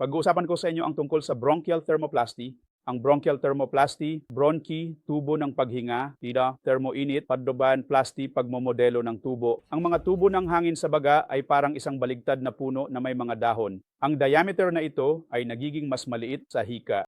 Pag-uusapan ko sa inyo ang tungkol sa bronchial thermoplasty. Ang bronchial thermoplasty, bronchi, tubo ng paghinga, tida, thermoinit, paddoban, plasty, pagmomodelo ng tubo. Ang mga tubo ng hangin sa baga ay parang isang baligtad na puno na may mga dahon. Ang diameter na ito ay nagiging mas maliit sa hika.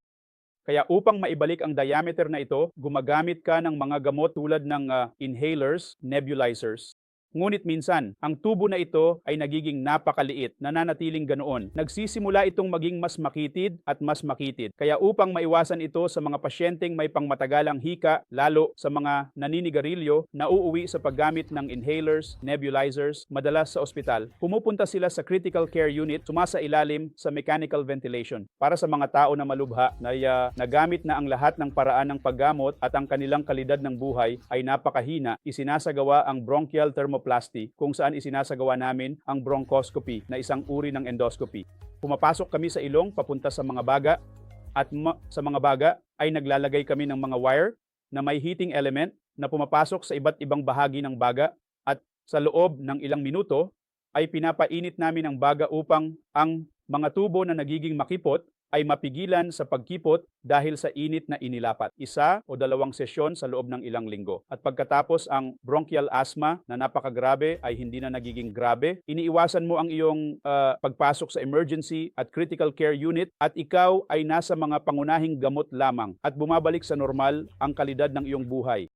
Kaya upang maibalik ang diameter na ito, gumagamit ka ng mga gamot tulad ng ah, inhalers, nebulizers. Ngunit minsan, ang tubo na ito ay nagiging napakaliit, nananatiling ganoon. Nagsisimula itong maging mas makitid at mas makitid. Kaya upang maiwasan ito sa mga pasyenteng may pangmatagalang hika, lalo sa mga naninigarilyo, nauuwi sa paggamit ng inhalers, nebulizers, madalas sa ospital, pumupunta sila sa critical care unit, sumasa ilalim sa mechanical ventilation. Para sa mga tao na malubha na ah, nagamit na ang lahat ng paraan ng paggamot at ang kanilang kalidad ng buhay ay napakahina, isinasagawa ang bronchial thermoplasty kung saan isinasagawa namin ang bronchoscopy na isang uri ng endoscopy. Pumapasok kami sa ilong papunta sa mga baga at ma- sa mga baga ay naglalagay kami ng mga wire na may heating element na pumapasok sa iba't ibang bahagi ng baga at sa loob ng ilang minuto ay pinapainit namin ang baga upang ang mga tubo na nagiging makipot ay mapigilan sa pagkipot dahil sa init na inilapat. Isa o dalawang sesyon sa loob ng ilang linggo. At pagkatapos ang bronchial asthma na napakagrabe ay hindi na nagiging grabe, iniiwasan mo ang iyong ah, pagpasok sa emergency at critical care unit at ikaw ay nasa mga pangunahing gamot lamang at bumabalik sa normal ang kalidad ng iyong buhay.